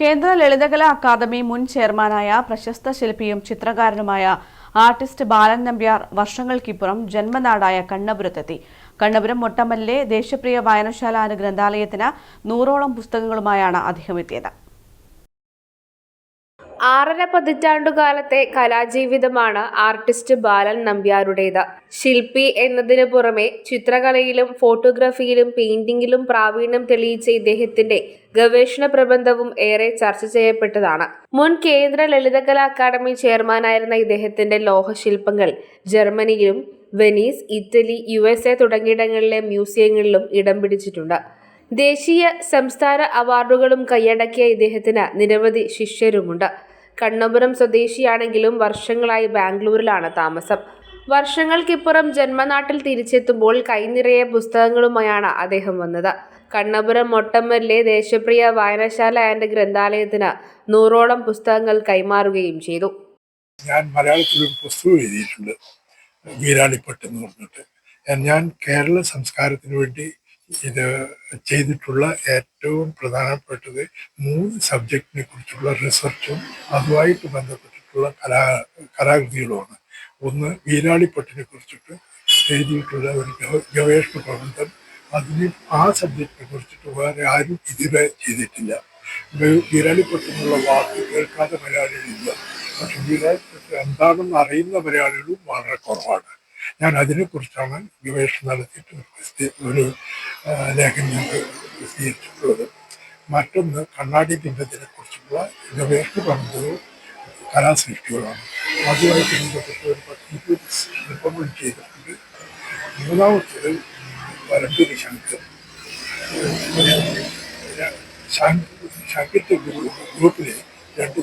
കേന്ദ്ര ലളിതകലാ അക്കാദമി മുൻ ചെയർമാനായ പ്രശസ്ത ശില്പിയും ചിത്രകാരനുമായ ആർട്ടിസ്റ്റ് ബാലൻ നമ്പ്യാർ വർഷങ്ങൾക്കിപ്പുറം ജന്മനാടായ കണ്ണപുരത്തെത്തി. കണ്ണപുരം മൊട്ടമല്ലെ ദേശപ്രിയ വായനശാല ഗ്രന്ഥാലയത്തിന് നൂറോളം പുസ്തകങ്ങളുമായാണ് അദ്ദേഹം എത്തിയത്. ആറര പതിറ്റാണ്ടുകാലത്തെ കലാജീവിതമാണ് ആർട്ടിസ്റ്റ് ബാലൻ നമ്പ്യാരുടേത്. ശില്പി എന്നതിനു പുറമെ ചിത്രകലയിലും ഫോട്ടോഗ്രാഫിയിലും പെയിന്റിംഗിലും പ്രാവീണ്യം തെളിയിച്ച ഇദ്ദേഹത്തിന്റെ ഗവേഷണ പ്രബന്ധവും ഏറെ ചർച്ച ചെയ്യപ്പെട്ടതാണ്. മുൻ കേന്ദ്ര ലളിതകലാ അക്കാദമി ചെയർമാനായിരുന്ന ഇദ്ദേഹത്തിന്റെ ലോഹശില്പങ്ങൾ ജർമ്മനിയിലും Venice Italy U S A തുടങ്ങിയിടങ്ങളിലെ മ്യൂസിയങ്ങളിലും ഇടം പിടിച്ചിട്ടുണ്ട്. ദേശീയ സംസ്ഥാന അവാർഡുകളും കൈയടക്കിയ ഇദ്ദേഹത്തിന് നിരവധി ശിഷ്യരുമുണ്ട്. കണ്ണപുരം സ്വദേശിയാണെങ്കിലും വർഷങ്ങളായി ബാംഗ്ലൂരിലാണ് താമസം. വർഷങ്ങൾക്കിപ്പുറം ജന്മനാട്ടിൽ തിരിച്ചെത്തുമ്പോൾ കൈനിറയെ പുസ്തകങ്ങളുമായാണ് അദ്ദേഹം വന്നത്. കണ്ണപുരം മൊട്ടമ്മലിലെ ദേശപ്രിയ വായനശാല ആൻഡ് ഗ്രന്ഥാലയത്തിന് നൂറോളം പുസ്തകങ്ങൾ കൈമാറുകയും ചെയ്തു. ഞാൻ മലയാളത്തിൽ ഒരു പുസ്തകം എഴുതിയിട്ടുണ്ട്. വീരാളിപ്പട്ട് എന്ന് പറഞ്ഞിട്ട്. ഞാൻ കേരള സംസ്കാരത്തിന് വേണ്ടി ഇത് ചെയ്തിട്ടുള്ള ഏറ്റവും പ്രധാനപ്പെട്ടത് മൂന്ന് സബ്ജക്റ്റിനെ കുറിച്ചുള്ള റിസർച്ചും അതുമായിട്ട് ബന്ധപ്പെട്ടിട്ടുള്ള കലാ കലാകൃതികളുമാണ്. ഒന്ന് വീരാളിപ്പട്ടിനെ കുറിച്ചിട്ട് എഴുതിയിട്ടുള്ള ഒരു ഗവ- ഗവേഷണ പ്രബന്ധം. അതിന് ആ സബ്ജക്റ്റിനെ കുറിച്ചിട്ട് വേറെ ആരും ഇതുവരെ ചെയ്തിട്ടില്ല. വേ- വീരാളിപ്പട്ട് എന്നുള്ള വാക്ക് കേൾക്കാത്ത മലയാളികളില്ല. പക്ഷെ വീരാളിപ്പട്ട് എന്താണെന്ന് അറിയുന്ന മലയാളികളും വളരെ കുറവാണ്. ഞാൻ അതിനെക്കുറിച്ചാണ് ഗവേഷണം നടത്തിയിട്ട് ഒരു ലേഖനം ഞങ്ങൾക്ക് പ്രസിദ്ധീകരിച്ചിട്ടുള്ളത് മറ്റൊന്ന് കണ്ണാടി ബിംബത്തിനെ കുറിച്ചുള്ള ഗവേഷണ പ്രബന്ധവും കലാസൃഷ്ടികളാണ്. അതുമായിട്ട് ബന്ധപ്പെട്ട് ഒരു പത്ത് ശില്പങ്ങൾ ചെയ്തിട്ടുണ്ട്. മൂന്നാമത്തേത് വരമ്പിരി ശങ്കർ. ശങ്കിന്റെ ഗ്രൂപ്പിലെ രണ്ട്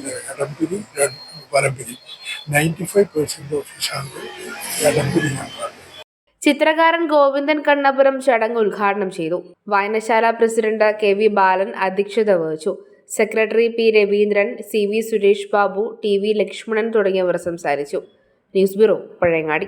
രണ്ട് വലംപിരി ninety five percent of Shankar ചിത്രകാരൻ ഗോവിന്ദൻ കണ്ണപുരം ചടങ്ങ് ഉദ്ഘാടനം ചെയ്തു. വായനശാല പ്രസിഡന്റ് കെ വി ബാലൻ അധ്യക്ഷത വഹിച്ചു. Secretary P Raveendran C V Suresh Babu T V Lakshmanan തുടങ്ങിയവർ സംസാരിച്ചു. News bureau Pazhayangadi.